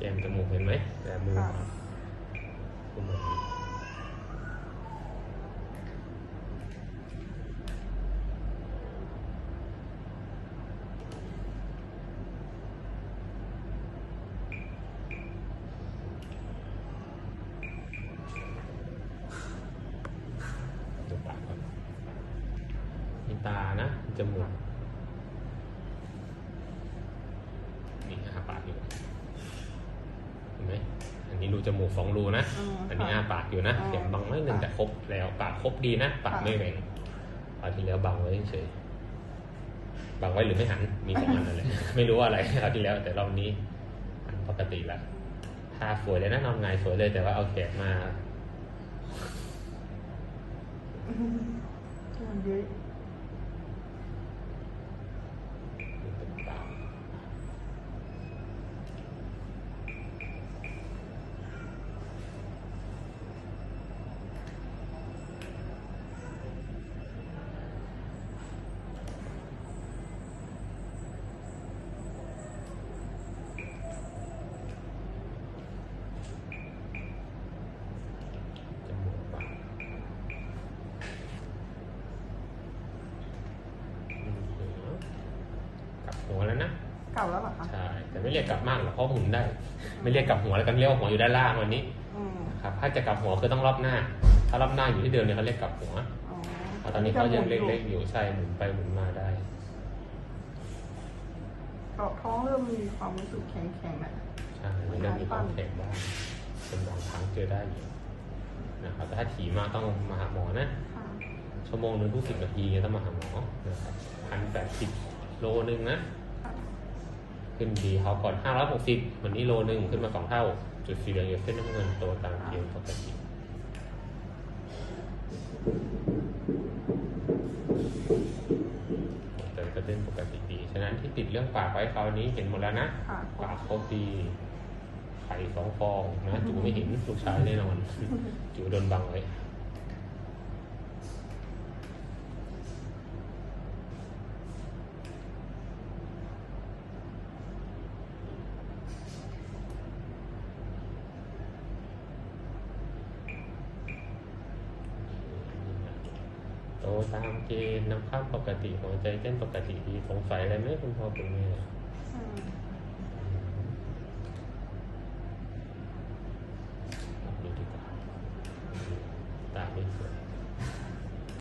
แก้มจมูกเห็นไหมแต่มือค่ะขึ้นมาอย่างนี้ดูปากก่อนมีตานะมีจมูก นี่อาปากอยู่เห็นไหมอั นนี้รูจมูกสองรูนะอืมอันนี้ค่ะอาปากอยู่นะอ่าเข็มบังไว้หนึ่งแต่ครบแล้วปากครบดีนะ ปากค่ะไม่แหว่งปากที่แล้วบังไว้เฉยบังไว้หรือไม่หันมีสองอันนั่นแหละไม่รู้ว่าอะไรคราวที่แล้ว แต่รอบนี้หันปกติละทาสวยเลยนะนอนไงายสวยเลยแต่ว่าเอาแขนมา มันเยอะ เป็นปากจมูกปากอืมหัวกลับ หัวแล้วนะเก่าแล้วเหรอคะใช่แต่ไม่เรียกกลับมากหรอกเพราะหมุนได้ ไม่เรียกกลับหัวแล้วกันเรียกว่าหัวอยู่ด้านล่างวันนี้อืมครับถ้าจะกลับหัวคือต้องรอบหน้า ถ้ารอบหน้าอยู่ที่เดิมเนี่ยเขาเรียกกลับหัวอ๋อเพราะตอนนี้เขายังเล็กๆอยู่ใช่หมุนไปหมุนมาได้กรอบท้องเริ่มมีความรู้สึกแข็งๆแล้วใช่มันจะมีความแข็งบ้างเป็นบางครั้งเจอได้อยู่นะครับแต่ถ้าถี่มากต้องมาหาหมอนะ ค่ะชั่วโมงหนึ่งทุกสิบนาทีต้องมาหาหมอนะครับพันแปดสิบโลนึงนะค่ะ ขึ้นดีเขาก่อนห้าร้อยหกสิบวันนี้โลนึงขึ้นมาสองเท่า จุดสีเหลืองอยู่เส้นน้ำเงินตัวตามเกณฑ์ปกติแต่ก็เต้นปกติดี ฉะนั้นที่ติดเรื่องปากไว้คราวนี้เห็นหมดแล้วนะค่ะปากครบดี ไข่สองฟองนะ จูไม่เห็นลูกชายแน่นอน จูโดนบังไว้ โตตามเกณฑ์น้ำข้ามปกติหัวใจเต้นปกติดีสงสัยอะไรไหมคุณพ่อคุณแม่